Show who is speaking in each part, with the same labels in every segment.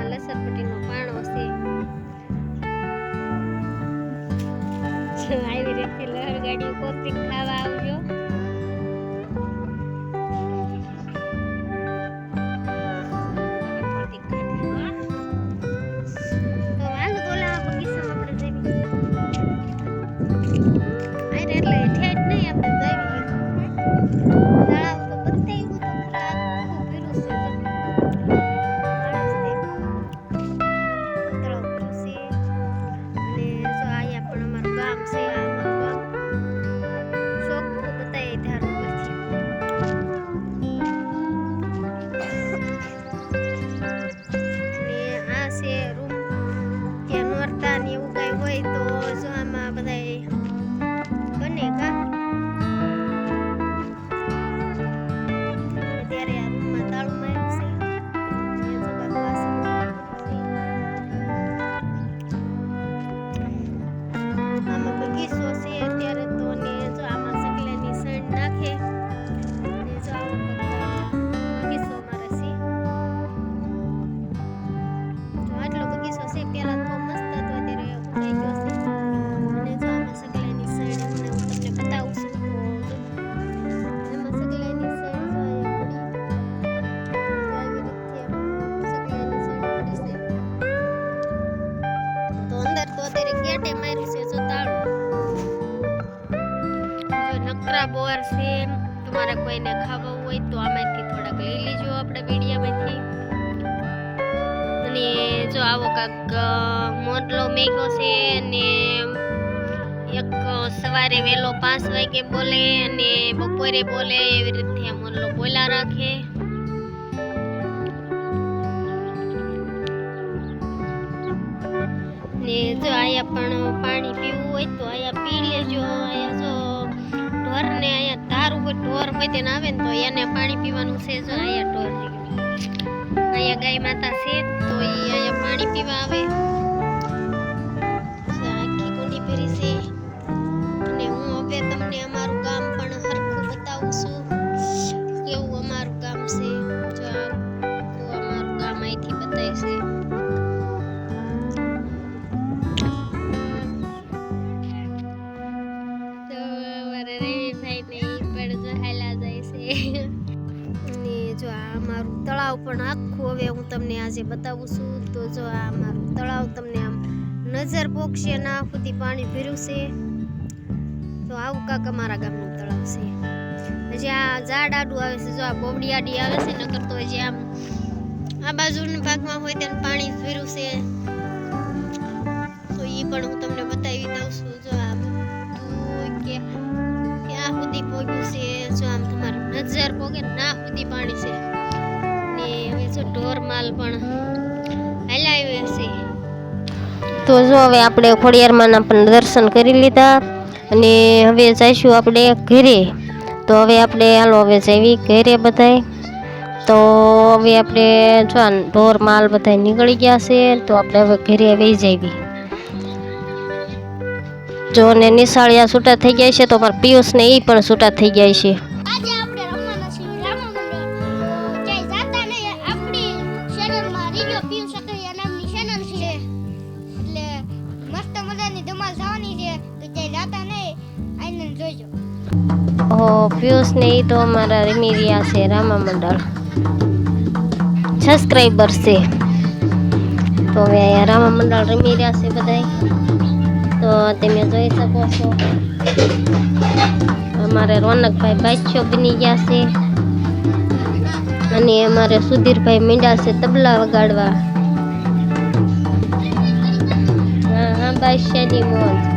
Speaker 1: એમાં લસરપટીનો પાણો છે. આવી રીતે લહેર ગાડી કોતિક ખાવા આવજો. તમારે કોઈને ખાવા હોય તો આમાંથી થોડાક લઈ લેજો આપણે મીડિયામાંથી અને જો આવો કાંક મોટલો મેઘો છે અને એક સવારે વહેલો પાંચ વાગે બોલે અને બપોરે બોલે એવી રીતે આ મોરલો બોલા રાખે. ને જો અહીંયા પણ પાણી ઢોર હોય તેને આવે ને તો એને પાણી પીવાનું છે જો અહીંયા ઢોર અહીંયા ગાય માતા છે તો એ અહીંયા પાણી પીવા આવે. આખી કુંડી ભરી છે. અને જો આ મારું તળાવ પણ આખું હવે હું તમને આજે બતાવું છું. તો જો આ મારું તળાવ તમને આમ નજર પોકશે ના સુધી પાણી ભર્યું છે. તો આવું કાક અમારા ગામનું તળાવ છે. હજી આ ઝાડ આડું આવે છે, જો આ બોબડી આડી આવે છે, નકર તો હજી આમ આ બાજુના ભાગમાં હોય તેને પાણી ભર્યું છે. તો એ પણ હું તમને બતાવી દઉં છું ઢોર પણ
Speaker 2: તો જો હવે આપણે ખોડિયારમાંના પણ દર્શન કરી લીધા અને હવે જઈશું આપણે ઘરે. તો હવે આપણે હાલો હવે જઈએ ઘરે બધાય. તો હવે આપણે જો ઢોર માલ બધા નીકળી ગયા છે, તો આપણે હવે ઘરે વહી જઈએ. જો ને નિશાળિયા છૂટા થઈ ગયા છે, તો મારા પિયુષને એ પણ છૂટા થઈ ગયા છે. ઓ ફ્યુઝ ને એ તો અમારા રમી રહ્યા છે, રામા મંડળ. સબસ્ક્રાઈબર છે. તો હવે અહીંયા રામા મંડળ રમી રહ્યા છે બધાય. તો તમે જોઈ શકો છો. અમારે રોનકભાઈ બાદશાહ બની ગયા છે. અને અમારે સુધીરભાઈ મીંડા છે તબલા વગાડવા. હા હા, બાદશાહની મોજ.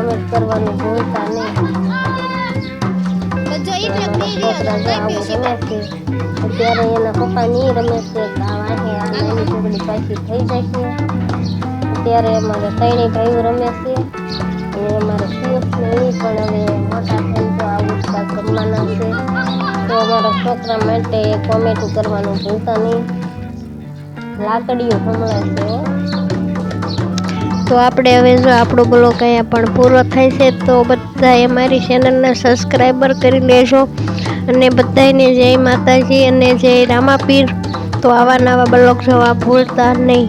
Speaker 2: કમેન્ટ કરવાનું ભૂલતા નહીં અત્યારે એના પપ્પા નહીં રમે છે આ વાહે આ છોકરી પાછી થઈ જાય છે અત્યારે અમારે ત્રણેય ભાઈઓ રમે છે. એ અમારે પિયુષ નહીં પણ હવે મોટા થઈ તો આવું જ કાંઈક રમવાના છે. તો અમારા છોકરા માટે કોમેન્ટ કરવાનું ભૂલતા નહીં. લાકડીઓ હમણાં છે.
Speaker 1: તો આપણે હવે જો આપણો બ્લોગ અહીંયા પણ પૂરો થાય છે, તો બધાએ મારી ચેનલને સબસ્ક્રાઈબર કરી લેજો. અને બધાને જય માતાજી અને જય રામાપીર. તો આવા નવા બ્લોગ જોવા ભૂલતા નહીં.